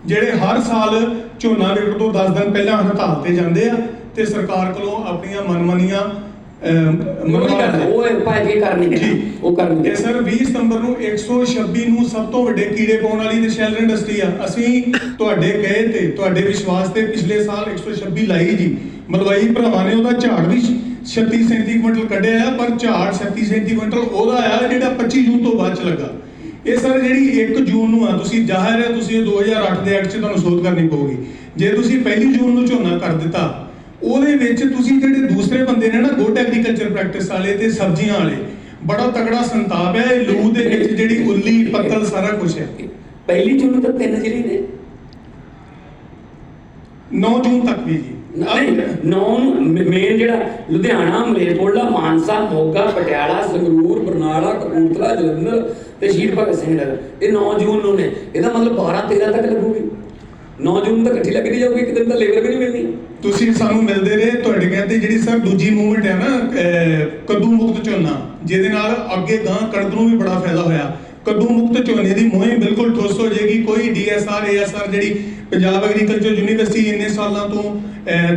ਜਿਹੜੇ ਹਰ ਸਾਲ ਝੋਨਾ ਰੇਟ ਤੋਂ 10 ਦਿਨ ਪਹਿਲਾਂ ਹੜਤਾਲ ਤੇ ਜਾਂਦੇ ਆ ਤੇ ਸਰਕਾਰ ਕੋਲੋਂ ਆਪਣੀਆਂ ਮਨਮਾਨੀਆਂ ਅਮ, ਉਹ ਨਹੀਂ ਮੰਗਵਾ ਕਰਨਾ ਲੈਂਦੇ। ਉਹ ਭਾਈ ਜੀ ਕਰ ਨਹੀਂ ਜੀ। ਦੇਣਾ ਉਹ ਕਰ ਨਹੀਂ ਤੇ ਦੇਣਾ ਸਰ 20 ਸਤੰਬਰ ਨੂੰ 126 ਨੂੰ ਸਭ ਤੋਂ ਵੱਡੇ ਕੀੜੇ ਪਾਉਣ ਵਾਲੀ ਨਸ਼ੈਲ ਇੰਡਸਟਰੀ ਆ। ਅਸੀਂ ਤੁਹਾਡੇ ਕਹੇ ਤੇ ਤੁਹਾਡੇ ਵਿਸ਼ਵਾਸ ਤੇ ਪਿਛਲੇ ਸਾਲ 126 ਲਾਈ ਜੀ। ਮਲਵਾਈ ਭਰਾਵਾਂ ਨੇ ਉਹਦਾ ਝਾੜ ਵੀ 36 37 ਕੁਇੰਟਲ ਕੱਢਿਆ ਆ ਪਰ ਝਾੜ 36 37 ਕੁਇੰਟਲ ਉਹਦਾ ਆ ਜਿਹੜਾ 25 ਜੂਨ ਤੋਂ ਬਾਅਦ ਚ ਲੱਗਾ। ਇਹ ਸਰ ਜਿਹੜੀ 1 ਜੂਨ ਨੂੰ ਆ ਤੁਸੀਂ ਜ਼ਾਹਿਰ ਹੈ ਤੁਸੀਂ ਇਹ 2008 ਦੇ ਐਕਟ 'ਚ ਤੁਹਾਨੂੰ ਸੋਧ ਕਰਨੀ ਪਊਗੀ। ਜੇ ਤੁਸੀਂ ਪਹਿਲੀ ਜੂਨ ਨੂੰ ਝੋਨਾ ਕਰ ਦਿੱਤਾ ਉਹਦੇ ਵਿੱਚ ਤੁਸੀਂ ਜਿਹੜੇ ਦੂਸਰੇ ਬੰਦੇ ਨੇ ਨਾ ਗੁੱਡ ਐਗਰੀਕਲਚਰ ਪ੍ਰੈਕਟਿਸ ਵਾਲੇ ਤੇ ਸਬਜ਼ੀਆਂ ਵਾਲੇ ਬੜਾ ਤਗੜਾ ਸੰਤਾਪ ਹੈ ਇਹ ਲੂ ਦੇ ਵਿੱਚ ਜਿਹੜੀ ਉੱਲੀ ਪੱਤਲ ਸਾਰਾ ਕੁਝ ਹੈ। ਪਹਿਲੀ ਜੂਨ ਤੋਂ ਤਿੰਨ ਜ਼ਿਲ੍ਹੇ ਨੇ। 9 ਜੂਨ ਤੱਕ ਵੀ ਜੀ। ਨਹੀਂ ਨੌ ਮੇਨ ਜਿਹੜਾ ਲੁਧਿਆਣਾ ਮਲੇਰਕੋਟਲਾ ਮਾਨਸਾ ਮੋਗਾ ਪਟਿਆਲਾ ਸੰਗਰੂਰ ਬਰਨਾਲਾ ਕਪੂਰਥਲਾ ਜਲੰਧਰ ਤੇ ਸ਼ਹੀਦ ਭਗਤ ਸਿੰਘ ਨਗਰ। ਇਹ 9 ਜੂਨ ਨੂੰ ਨੇ। ਇਹਦਾ ਮਤਲਬ 12 13 ਤੱਕ ਲੱਗੂਗੀ। 9 ਜੂਨ ਤੱਕ ਇਕੱਠੀ ਲੱਗਦੀ ਜਾਊਗੀ ਇੱਕ ਦਿਨ ਤਾਂ ਲੇਬਰ ਵੀ ਨਹੀਂ ਮਿਲਣੀ। ਤੁਸੀਂ ਸਾਨੂੰ ਮਿਲਦੇ ਰਹੇ ਤੁਹਾਡੇ ਕਹਿੰਦੇ ਜਿਹੜੀ ਸਰ ਦੂਜੀ ਮੂਵਮੈਂਟ ਹੈ ਨਾ ਕੱਦੂ ਮੁਕਤ ਝੋਨਾ ਜਿਹਦੇ ਨਾਲ ਅੱਗੇ ਗਾਂ ਕਣਕ ਨੂੰ ਵੀ ਬੜਾ ਫਾਇਦਾ ਹੋਇਆ। ਕੱਦੂ ਮੁਕਤ ਝੋਨੇ ਦੀ ਮੁਹਿੰਮ ਬਿਲਕੁਲ ਠੋਸ ਹੋ ਜਾਏਗੀ। ਕੋਈ ਡੀਐਸਆਰ ਏਐਸਆਰ ਜਿਹੜੀ ਪੰਜਾਬ ਐਗਰੀਕਲਚਰ ਯੂਨੀਵਰਸਿਟੀ ਇੰਨੇ ਸਾਲਾਂ ਤੋਂ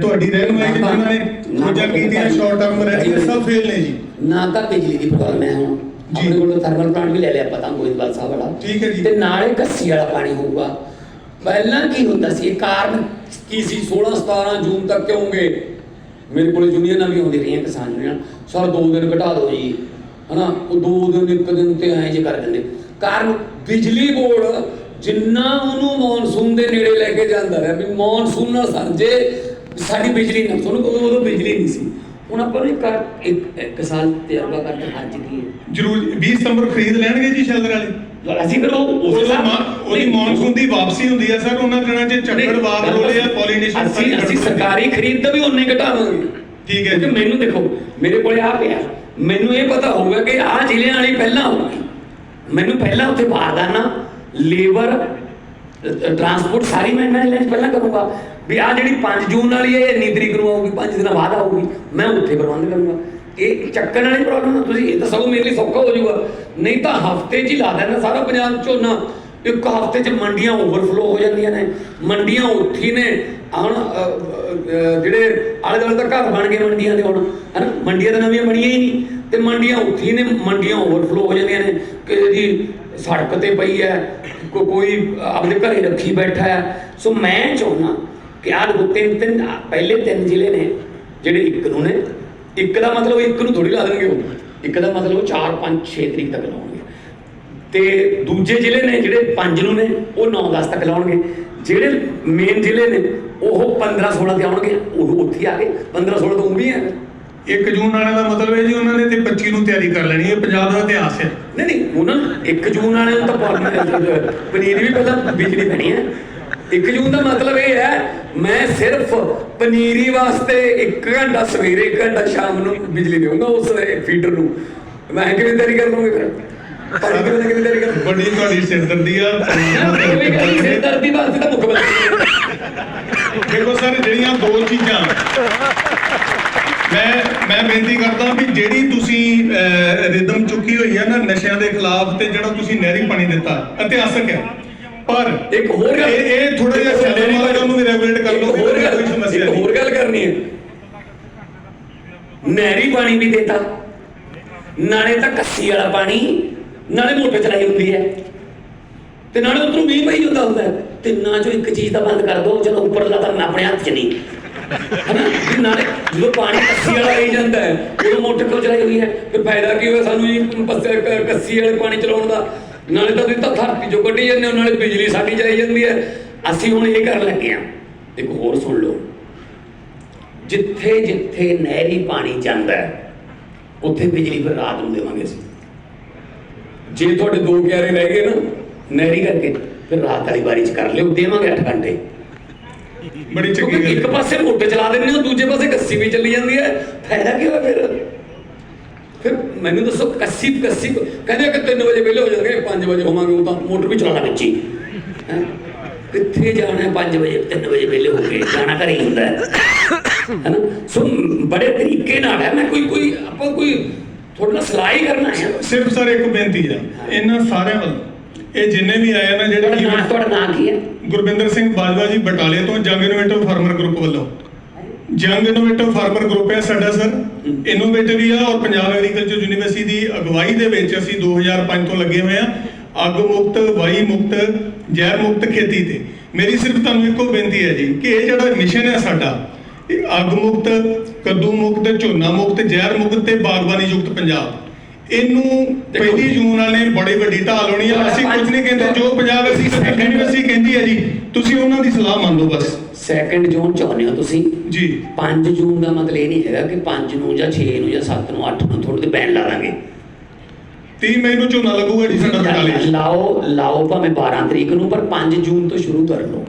ਤੁਹਾਡੀ ਰਹਿਨੁਮਾਈ ਜਿਨ੍ਹਾਂ ਨੇ ਖੋਜਾਂ ਕੀਤੀਆਂ ਸ਼ਾਰਟ ਟਰਮ ਵੈਰਾਈਟੀ ਸਭ ਫੇਲ ਨੇ ਜੀ। ਨਾ ਤਾਂ ਬਿਜਲੀ ਦੀ ਪ੍ਰੋਬਲਮ ਹੈ ਹੁਣ ਜੀ। ਆਪਣੇ ਕੋਲ ਥਰਮਲ ਪਲਾਂਟ ਵੀ ਲੈ ਲਿਆ ਪਤਾ ਗੋਇੰਦਵਾਲ ਸਾਹਿਬ ਵਾਲਾ। ਠੀਕ ਹੈ ਜੀ। ਤੇ ਨਾਲੇ ਕੱਸੀ ਵਾਲਾ ਪਾਣੀ ਹੋਊਗਾ। ਪਹਿਲਾਂ ਕੀ ਹੁੰਦਾ ਸੀ? ਇਹ ਕਾਰਨ ਕੀ ਸੀ? 16 17 ਜੂਨ ਤੱਕ ਕਿਉਂ ਗਏ? ਮੇਰੇ ਕੋਲ ਯੂਨੀਅਨਾਂ ਵੀ ਆਉਂਦੀ ਰਹੀਆਂ ਕਿਸਾਨ ਯੂਨੀਅਨ ਸਰ ਦੋ ਦਿਨ ਘਟਾ ਦਿਓ ਜੀ। ਹਨਾ? ਉਹ ਦੋ ਦਿਨ, ਇੱਕ ਦਿਨ ਤੇ ਐਂ ਜੇ ਕਰ ਦਿੰਦੇ। ਕਾਰਨ ਬਿਜਲੀ ਬੋਰਡ ਜਿੰਨਾ ਉਹਨੂੰ ਮੌਨਸੂਨ ਦੇ ਨੇੜੇ ਲੈ ਕੇ ਜਾਂਦਾ ਰਿਹਾ ਵੀ ਮੌਨਸੂਨ ਨਾਲ ਸਾਂਝੇ ਸਾਡੀ ਬਿਜਲੀ ਨਾ ਤੁਹਾਨੂੰ ਉਦੋਂ ਉਦੋਂ ਬਿਜਲੀ ਨਹੀਂ ਸੀ। ਹੁਣ ਆਪਾਂ ਨੇ ਕਰ ਇੱਕ ਇੱਕ ਸਾਲ ਤਜਰਬਾ ਕਰਕੇ ਹੱਜ ਕੀ ਜ਼ਰੂਰ 20 ਸਤੰਬਰ ਖਰੀਦ ਲੈਣਗੇ ਜੀ ਸ਼ੈਲਰ ਵਾਲੇ। ਅਸੀਂ ਫਿਰ ਉਹ ਉਸ ਉਹਦਾ ਹਿਸਾਬ- ਮਾ- ਉਹਦੀ ਮੌਨਸੂਨ ਦੀ ਵਾਪਸੀ ਹੁੰਦੀ ਹੈ ਸਰ ਉਹਨਾਂ ਦਿਨਾਂ 'ਚ ਝੱਖੜ ਬਾਦ ਰੋਲੇ ਆ ਪੋਲੀਨੇਸ਼ਨ ਅਸੀਂ ਅਸੀਂ ਸਰਕਾਰੀ ਖਰੀਦ ਦਾ ਵੀ ਉਹਨੇ ਘਟਾਵਾਂਗੇ ਠੀਕ ਹੈ ਕਿਉਂਕਿ ਜੀ। ਮੈਨੂੰ ਦੇਖੋ ਮੇਰੇ ਕੋਲੇ ਆ ਪਿਆ। ਮੈਨੂੰ ਇਹ ਪਤਾ ਹੋਊਗਾ ਕਿ ਆਹ ਜ਼ਿਲ੍ਹਿਆਂ ਵਾਲੀ ਪਹਿਲਾਂ ਹੋਊਗੀ ਮੈਨੂੰ ਪਹਿਲਾਂ ਉੱਥੇ ਬਾਰਦਾਨਾ ਲੇਬਰ ਟਰਾਂਸਪੋਰਟ ਸਾਰੀ ਮੈਂ ਮੈਨੇਜਮੈਂਟ ਪਹਿਲਾਂ ਕਰੂੰਗਾ। ਵੀ ਆ ਜਿਹੜੀ 5 ਜੂਨ ਵਾਲੀ ਹੈ, ਇਹ ਇੰਨੀ ਤਰੀਕ ਨੂੰ ਆਊਗੀ 5 ਦਿਨਾਂ ਬਾਅਦ ਆਊਗੀ, ਮੈਂ ਉੱਥੇ ਪ੍ਰਬੰਧ ਕਰੂੰਗਾ। ਇਹ ਚੱਕਣ ਵਾਲੀ ਪ੍ਰੋਬਲਮ ਨਾ ਤੁਸੀਂ ਇਹ ਤਾਂ ਸਗੋਂ ਮੇਰੇ ਲਈ ਸੌਖਾ ਹੋ ਜਾਊਗਾ। ਨਹੀਂ ਤਾਂ ਹਫ਼ਤੇ 'ਚ ਹੀ ਲਾ ਦੇਣਾ ਸਾਰਾ ਪੰਜਾਬ ਝੋਨਾ। ਇੱਕ ਹਫ਼ਤੇ 'ਚ ਮੰਡੀਆਂ ਓਵਰਫਲੋ ਹੋ ਜਾਂਦੀਆਂ ਨੇ, ਮੰਡੀਆਂ ਉੱਠੀ ਨੇ। ਹੁਣ ਜਿਹੜੇ ਆਲੇ ਦੁਆਲੇ ਤਾਂ ਘਰ ਬਣ ਗਏ ਮੰਡੀਆਂ ਦੇ ਹੁਣ, ਹਨਾ? ਮੰਡੀਆਂ ਤਾਂ ਨਵੀਆਂ ਬਣੀਆਂ ਹੀ ਨਹੀਂ, ਤੇ ਮੰਡੀਆਂ ਉੱਥੇ ਹੀ ਨੇ, ਮੰਡੀਆਂ ਓਵਰਫਲੋ ਹੋ ਜਾਂਦੀਆਂ ਨੇ। ਕਿ ਜੀ, ਸੜਕ ਤੇ ਪਈ ਹੈ ਕੋਈ ਆਪਣੇ ਘਰੇ ਰੱਖੀ ਬੈਠਾ ਹੈ। ਸੋ ਮੈਂ ਚਾਹੁੰਦਾ ਆਹ ਦੇਖੋ ਤਿੰਨ ਤਿੰਨ ਪਹਿਲੇ ਤਿੰਨ ਜ਼ਿਲ੍ਹੇ ਨੇ ਜਿਹੜੇ ਇੱਕ ਨੂੰ ਨੇ। ਇੱਕ ਦਾ ਮਤਲਬ ਇੱਕ ਨੂੰ ਥੋੜੀ ਲਾ ਦੇਣਗੇ ਉਹ। ਇੱਕ ਦਾ ਮਤਲਬ 4 5 6 ਤਰੀਕ ਤੱਕ ਲਾਉਣਗੇ। ਤੇ ਦੂਜੇ ਜ਼ਿਲ੍ਹੇ ਨੇ ਜਿਹੜੇ ਪੰਜ ਨੂੰ ਨੇ ਉਹ 9-10 ਤੱਕ ਲਾਉਣਗੇ। ਜਿਹੜੇ ਮੇਨ ਜ਼ਿਲ੍ਹੇ ਨੇ ਉਹ 15-16 ਤੇ ਆਉਣਗੇ। ਉਹ ਉੱਥੇ ਆ ਕੇ 15-16 ਤੋਂ ਉਹ ਵੀ ਹੈ। 1 ਜੂਨ ਵਾਲਿਆਂ ਦਾ ਮਤਲਬ ਹੈ ਜੀ ਉਹਨਾਂ ਨੇ ਤੇ 25 ਨੂੰ ਤਿਆਰੀ ਕਰ ਲੈਣੀ ਹੈ ਪੰਜਾਬ ਦਾ ਇਤਿਹਾਸ ਹੈ। ਨਹੀਂ ਨਹੀਂ ਉਹਨਾਂ ਨੂੰ 1 ਜੂਨ ਵਾਲਿਆਂ ਨੂੰ ਤਾਂ ਪਨੀਰ ਵੀ ਪਹਿਲਾਂ ਬਿਜਲੀ ਪੈਣੀ ਹੈ। 1 ਜੂਨ ਦਾ ਮਤਲਬ ਇਹ ਹੈ ਮੈਂ ਸਿਰਫ ਪਨੀਰੀ ਵਾਸਤੇ 1 ਘੰਟਾ ਸਵੇਰੇ 1 ਘੰਟਾ ਸ਼ਾਮ ਨੂੰ ਬਿਜਲੀ ਦੇਵਾਂਗਾ ਉਸ ਫੀਡਰ ਨੂੰ। ਮੈਂ ਕਿਵੇਂ ਤਿਆਰੀ ਕਰ ਲਵਾਂਗੇ ਫਿਰ? ਵੱਡੀ ਤੁਹਾਡੀ ਸਿਰਦਰਦੀ ਆ। ਸਿਰਦਰਦੀ ਵਾਸਤੇ ਤਾਂ ਮੁੱਖ। ਦੇਖੋ ਸਰ ਜਿਹੜੀਆਂ ਦੋ ਚੀਜ਼ਾਂ। ਮੈਂ ਮੈਂ ਬੇਨਤੀ ਕਰਦਾ ਵੀ ਜਿਹੜੀ ਤੁਸੀਂ ਰਿਦਮ ਚੁੱਕੀ ਹੋਈ ਹੈ ਨਾ ਨਸ਼ਿਆਂ ਦੇ ਖਿਲਾਫ ਤੇ ਜਿਹੜਾ ਤੁਸੀਂ ਨਹਿਰੀ ਪਾਣੀ ਦਿੱਤਾ ਇਤਿਹਾਸਕ ਹੈ। ਪਰ ਇੱਕ ਹੋਰ ਗੱਲ ਇਹ ਇਹ ਥੋੜਾ ਜਿਹਾ ਸੈਲਰੀ ਵਾਲਾ ਉਹਨੂੰ ਵੀ ਰੈਗੂਲੇਟ ਕਰ ਲਓ ਹੋਰ ਗੱਲ ਕੋਈ ਸਮੱਸਿਆ ਨਹੀਂ। ਹੋਰ ਗੱਲ ਕਰਨੀ ਹੈ। ਨਹਿਰੀ ਪਾਣੀ ਵੀ ਦੇਤਾ। ਨਾਲੇ ਤਾਂ ਕੱਸੀ ਵਾਲਾ ਪਾਣੀ ਨਾਲੇ ਮੋਟਰ ਚਲਾਈ ਹੁੰਦੀ ਹੈ। ਤੇ ਨਾਲੇ ਉਧਰੋਂ ਵੀ ਪਈ ਹੁੰਦਾ ਹੁੰਦਾ। ਤਿੰਨਾਂ ਚੋਂ ਇੱਕ ਚੀਜ਼ ਤਾਂ ਬੰਦ ਕਰ ਦੋ ਚਲੋ ਉੱਪਰਲਾ ਤਾਂ ਆਪਣੇ ਹੱਥ 'ਚ ਨਹੀਂ। ਹਨਾ? ਨਾਲੇ ਜਦੋਂ ਪਾਣੀ ਕੱਸੀ ਵਾਲਾ ਆਈ ਜਾਂਦਾ ਹੈ ਉਦੋਂ ਮੋਟਰ ਕਿਉਂ ਚਲਾਈ ਹੋਈ ਹੈ? ਫਿਰ ਫਾਇਦਾ ਕੀ ਹੋਇਆ ਸਾਨੂੰ ਜੀ ਕੱਸੀ ਵਾਲੇ ਪਾਣੀ ਚਲਾਉਣ ਦਾ? ਨਾਲੇ ਤਾਂ ਦਿੱਤਾ ਧਰਤੀ ਚੋਂ ਕੱਢੀ ਜਾਂਦੇ ਹੋ ਨਾਲੇ ਬਿਜਲੀ ਸਾਡੀ ਜਾਈ ਜਾਂਦੀ ਹੈ। ਅਸੀਂ ਹੁਣ ਇਹ ਕਰਨ ਲੱਗੇ ਹਾਂ। ਇੱਕ ਹੋਰ ਸੁਣ ਲਓ। ਜਿੱਥੇ ਜਿੱਥੇ ਨਹਿਰੀ ਪਾਣੀ ਜਾਂਦਾ ਹੈ ਉੱਥੇ ਬਿਜਲੀ ਫਿਰ ਰਾਤ ਨੂੰ ਦੇਵਾਂਗੇ ਅਸੀਂ। ਜੇ ਤੁਹਾਡੇ ਦੋ ਕਿਆਰੇ ਰਹਿ ਗਏ ਨਾ ਨਹਿਰੀ ਕਰਕੇ ਫਿਰ ਰਾਤ ਵਾਲੀ ਵਾਰੀ ਚ ਕਰ ਲਿਓ ਦੇਵਾਂਗੇ 8 ਘੰਟੇ। ਬੜੀ ਚੰਗੀ ਇੱਕ ਗੱਲ ਹੈ। ਪਾਸੇ ਮੋਟਰ ਚਲਾ ਦਿੰਦੇ ਹੋ ਦੂਜੇ ਪਾਸੇ ਕੱਸੀ ਵੀ ਚੱਲੀ ਜਾਂਦੀ ਹੈ। ਫਾਇਦਾ ਕੀ ਹੋਇਆ ਫਿਰ? ਫਿਰ ਮੈਨੂੰ ਦੱਸੋ ਕੱਸੀ ਕੱਸੀ। ਕਹਿੰਦੇ ਕਿ 3 ਵਜੇ ਵਿਹਲੇ ਹੋ ਜਾਣਗੇ 5 ਵਜੇ ਹੋਵਾਂਗੇ ਉਹ ਤਾਂ ਮੋਟਰ ਵੀ ਚਲਾਣਾ ਵਿੱਚ ਹੀ? ਕਿੱਥੇ ਜਾਣਾ ਹੈ 5 ਵਜੇ 3 ਵਜੇ ਵਿਹਲੇ ਹੋ ਕੇ? ਜਾਣਾ ਘਰੇ ਹੀ ਹੁੰਦਾ ਹੈ। ਹੈਨਾ? ਸੋ ਬੜੇ ਤਰੀਕੇ ਨਾਲ ਹੈ। ਮੈਂ ਕੋਈ ਕੋਈ ਆਪਾਂ ਕੋਈ ਥੋੜਾ ਸਲਾਹ ਹੀ ਕਰਨਾ ਹੈ। ਸਿਰਫ ਸਰ ਇੱਕ ਬੇਨਤੀ ਹੈ ਇਹਨਾਂ ਸਾਰਿਆਂ ਵੱਲ। ਇਹ ਜਿੰਨੇ ਵੀ ਆਏ ਆ ਨਾ ਜਿਹੜੇ ਤੁਹਾਡਾ ਨਾਂ ਕੀ ਹੈ? ਗੁਰਬਿੰਦਰ ਸਿੰਘ ਬਾਜਵਾ ਜੀ ਬਟਾਲੇ ਤੋਂ ਜੰਗ ਇਨੋਵੇਟਿਵ ਫਾਰਮਰ ਗਰੁੱਪ ਵੱਲੋਂ। ਜੰਗ ਇਨੋਵੇਟਿਵ ਫਾਰਮਰ ਗਰੁੱਪ ਹੈ ਸਾਡਾ ਸਰ। ਇਨੋਵੇਟਿਵ ਹੀ ਆ ਔਰ ਪੰਜਾਬ ਐਗਰੀਕਲਚਰ ਯੂਨੀਵਰਸਿਟੀ ਦੀ ਅਗਵਾਈ ਦੇ ਵਿੱਚ ਅਸੀਂ 2005 ਤੋਂ ਲੱਗੇ ਹੋਏ ਆ ਅੱਗ ਮੁਕਤ ਵਾਈ ਮੁਕਤ ਜ਼ਹਿਰ ਮੁਕਤ ਖੇਤੀ ਤੇ। ਮੇਰੀ ਸਿਰਫ ਤੁਹਾਨੂੰ ਇੱਕੋ ਬੇਨਤੀ ਹੈ ਜੀ ਕਿ ਇਹ ਜਿਹੜਾ ਮਿਸ਼ਨ ਹੈ ਸਾਡਾ ਇਹ ਅੱਗ ਮੁਕਤ ਕੱਦੂ ਮੁਕਤ ਝੋਨਾ ਮੁਕਤ ਜ਼ਹਿਰ ਮੁਕਤ ਤੇ ਬਾਗਬਾਨੀ ਯੁਕਤ ਪੰਜਾਬ। ਇਹਨੂੰ। ਪਹਿਲੀ ਜੂਨ ਵਾਲੇ ਬੜੀ ਵੱਡੀ ਢਾਲ ਹੋਣੀ ਆ। ਅਸੀਂ ਕੁਝ ਨਹੀਂ ਕਹਿੰਦੇ ਜੋ ਪੰਜਾਬ ਐਗਰੀਕਲਚਰ ਯੂਨੀਵਰਸਿਟੀ ਕਹਿੰਦੀ ਹੈ ਜੀ ਤੁਸੀਂ ਉਹਨਾਂ ਦੀ ਸਲਾਹ ਮੰਨ ਲਓ ਬਸ। ਸੈਕੰਡ ਜੂਨ ਚਾਹੁੰਦੇ ਹੋ ਤੁਸੀਂ? ਜੀ। 5 ਜੂਨ ਦਾ ਮਤਲਬ ਇਹ ਨਹੀਂ ਹੈਗਾ ਕਿ 5 ਨੂੰ ਜਾਂ 6 ਨੂੰ ਜਾਂ 7 ਨੂੰ 8 ਨੂੰ ਥੋੜੇ ਤੇ ਬੈਨ ਲਾ ਦਾਂਗੇ। 30 ਮਈ ਨੂੰ ਝੋਨਾ ਲੱਗੂਗਾ ਜੀ ਸਾਡਾ ਬਟਾਲੇ ਲਾਓ ਲਾਓ ਭਾਵੇਂ 12 ਤਰੀਕ ਨੂੰ ਪਰ 5 ਜੂਨ ਤੋਂ ਸ਼ੁਰੂ ਕਰ ਲਓ।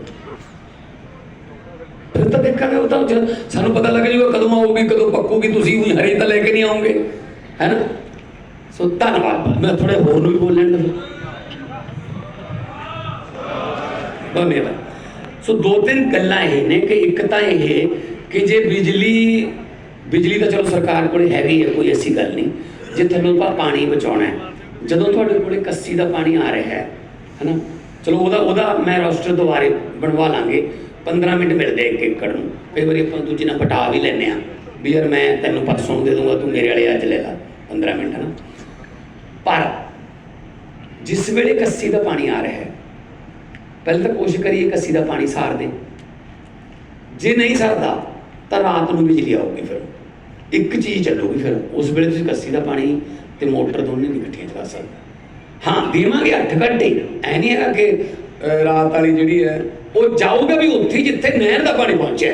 ਫਿਰ ਤਾਂ ਦੇਖਾਂਗੇ ਉਹ ਤਾਂ ਸਾਨੂੰ ਪਤਾ ਲੱਗ ਜਾਊਗਾ ਕਦੋਂ ਆਊਗੀ ਕਦੋਂ ਪੱਕੂਗੀ ਤੁਸੀਂ ਵੀ ਹਰੇ ਤਾਂ ਲੈ ਕੇ ਨਹੀਂ ਆਉਂਗੇ। ਹੈਨਾ ਸੋ ਧੰਨਵਾਦ ਮੈਂ ਥੋੜੇ ਹੋਰ ਨੂੰ ਵੀ ਬੋਲਣ ਦੇ ਧੰਨਵਾਦ। ਸੋ ਦੋ ਤਿੰਨ ਗੱਲਾਂ ਇਹ ਨੇ ਕਿ ਇੱਕ ਤਾਂ ਇਹ ਕਿ ਜੇ ਬਿਜਲੀ ਬਿਜਲੀ ਤਾਂ ਚਲੋ ਸਰਕਾਰ ਕੋਲ ਹੈਗੀ ਹੈ, ਕੋਈ ਐਸੀ ਗੱਲ ਨਹੀਂ। ਜੇ ਤੁਹਾਨੂੰ ਪਾ ਪਾਣੀ ਬਚਾਉਣਾ ਹੈ, ਜਦੋਂ ਤੁਹਾਡੇ ਕੋਲੇ ਕੱਸੀ ਦਾ ਪਾਣੀ ਆ ਰਿਹਾ ਹੈ, ਹਨਾ? ਚਲੋ ਉਹਦਾ ਉਹਦਾ ਮੈਂ ਰੋਸਟਰ ਦੁਬਾਰੇ ਬਣਵਾ ਲਾਂਗੇ। 15 ਮਿੰਟ ਮਿਲਦੇ ਇੱਕ ਏਕੜ ਨੂੰ। ਕਈ ਵਾਰੀ ਆਪਾਂ ਦੂਜੀ ਨਾਲ ਬਟਾ ਵੀ ਲੈਂਦੇ ਆ ਵੀ ਯਾਰ ਮੈਂ ਤੈਨੂੰ ਪਰਸੋਂ ਨੂੰ ਦੇ ਦੂੰਗਾ, ਤੂੰ ਮੇਰੇ ਵਾਲੇ ਅੱਜ ਲੈ ਲੈ। 15 ਮਿੰਟ, ਹਨਾ? ਪਰ ਜਿਸ ਵੇਲੇ ਕੱਸੀ ਦਾ ਪਾਣੀ ਆ ਰਿਹਾ ਹੈ, ਪਹਿਲਾਂ ਤਾਂ ਕੋਸ਼ਿਸ਼ ਕਰੀਏ ਕੱਸੀ ਦਾ ਪਾਣੀ ਸਾਰ ਦੇ ਜੇ ਨਹੀਂ ਸਰਦਾ, ਤਾਂ ਰਾਤ ਨੂੰ ਬਿਜਲੀ ਆਊਗੀ ਫਿਰ। ਇੱਕ ਚੀਜ਼ ਚੱਲੂਗੀ ਫਿਰ, ਉਸ ਵੇਲੇ ਤੁਸੀਂ ਕੱਸੀ ਦਾ ਪਾਣੀ ਤੇ ਮੋਟਰ ਦੋਨੇ ਨਹੀਂ ਇਕੱਠੀਆਂ ਚਲਾ ਸਕਦੇ। ਹਾਂ, ਦੇਵਾਂਗੇ 8 ਘੰਟੇ, ਐ ਨਹੀਂ ਹੈਗਾ ਕਿ ਰਾਤ ਵਾਲੀ ਜਿਹੜੀ ਹੈ, ਉਹ ਜਾਊਗਾ ਵੀ ਉੱਥੇ ਜਿੱਥੇ ਨਹਿਰ ਦਾ ਪਾਣੀ ਪਹੁੰਚਿਆ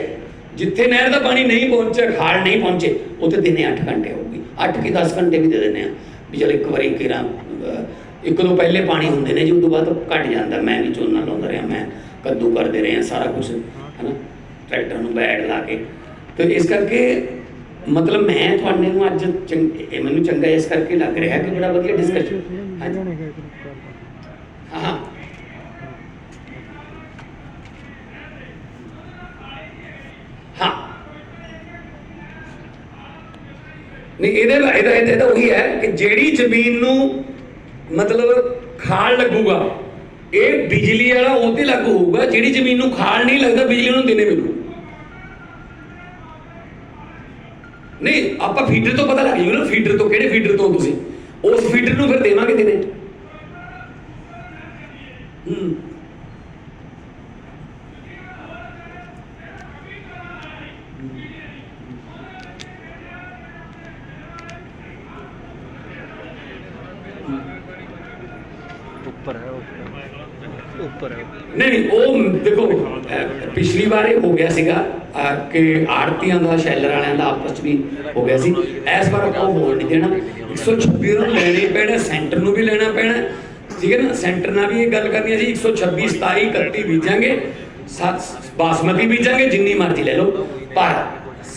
ਜਿੱਥੇ ਨਹਿਰ ਦਾ ਪਾਣੀ ਨਹੀਂ ਪਹੁੰਚਿਆ, ਖਾਲ ਨਹੀਂ ਪਹੁੰਚੇ ਉੱਥੇ ਦਿਨੇ 8 ਘੰਟੇ ਹੋਊਗੀ। 8 ਕਿ 10 ਘੰਟੇ ਵੀ ਦੇ ਦਿੰਦੇ ਆ। ਵੀ ਚਲ ਇੱਕ ਵਾਰੀ ਕਿਰਾਂ ਇੱਕ ਦੋ ਪਹਿਲੇ ਪਾਣੀ ਹੁੰਦੇ ਨੇ ਜੀ ਉਦੋਂ ਬਾਅਦ ਘਟ ਜਾਂਦਾ। ਮੈਂ ਵੀ ਝੋਨਾ ਲਾਉਂਦਾ ਰਿਹਾ ਮੈਂ ਕੱਦੂ ਕਰਦੇ ਰਹੇ ਸਾਰਾ ਕੁਝ ਹਨਾ? ਟਰੈਕਟਰ ਨੂੰ ਬੈੜ ਲਾ ਕੇ। ਤੇ ਇਸ ਕਰਕੇ ਮਤਲਬ ਮੈਂ ਤੁਹਾਡੇ ਨੂੰ ਅੱਜ ਮੈਨੂੰ ਚੰਗਾ ਇਸ ਕਰਕੇ ਲੱਗ ਰਿਹਾ ਕਿ ਬੜਾ ਵਧੀਆ ਡਿਸਕਸ਼ਨ ਹਾਂਜੀ। ਨਹੀਂ, ਇਹਦੇ ਇਹਦਾ ਇਹਦਾ ਉਹੀ ਹੈ ਕਿ ਜਿਹੜੀ ਜ਼ਮੀਨ ਨੂੰ ਮਤਲਬ ਖਾਲ ਲੱਗੂਗਾ, ਇਹ ਬਿਜਲੀ ਵਾਲਾ ਉਹਦੇ ਲਾਗੂ ਹੋਊਗਾ, ਜਿਹੜੀ ਜ਼ਮੀਨ ਨੂੰ ਖਾਲ ਨਹੀਂ ਲੱਗਦਾ, ਬਿਜਲੀ ਨੂੰ ਦਿਨੇ ਮਿਲੂ ਨਹੀਂ, ਆਪਾਂ ਫੀਡਰ ਤੋਂ ਪਤਾ ਲੱਗ ਜੂ ਨਾ ਫੀਡਰ ਤੋਂ, ਕਿਹੜੇ ਫੀਡਰ ਤੋਂ ਤੁਸੀਂ? ਉਸ ਫੀਡਰ ਨੂੰ ਫਿਰ ਦੇਵਾਂਗੇ ਦਿਨੇ ਪਿਛਲੀ ਵਾਰ ਇਹ ਹੋ ਗਿਆ ਸੀਗਾ ਕਿ ਆੜਤੀਆਂ ਦਾ, ਸ਼ੈਲਰ ਵਾਲਿਆਂ ਦਾ ਆਪਸ ਚ ਵੀ ਹੋ ਗਿਆ ਸੀ। ਇਸ ਵਾਰ ਆਪਾਂ ਉਹ ਹੋਣ ਨਹੀਂ ਦੇਣਾ। 126 ਨੂੰ ਲੈਣੇ ਪੈਣਾ, ਸੈਂਟਰ ਨੂੰ ਵੀ ਲੈਣਾ ਪੈਣਾ। ਠੀਕ ਹੈ ਨਾ? ਸੈਂਟਰ ਨਾਲ ਵੀ ਇਹ ਗੱਲ ਕਰਨੀ ਹੈ ਜੀ। 126 27 31 ਬੀਜਾਂਗੇ। ਸੱਤ ਬਾਸਮਤੀ ਬੀਜਾਂਗੇ, ਜਿੰਨੀ ਮਰਜ਼ੀ ਲੈ ਲਓ। ਪਰ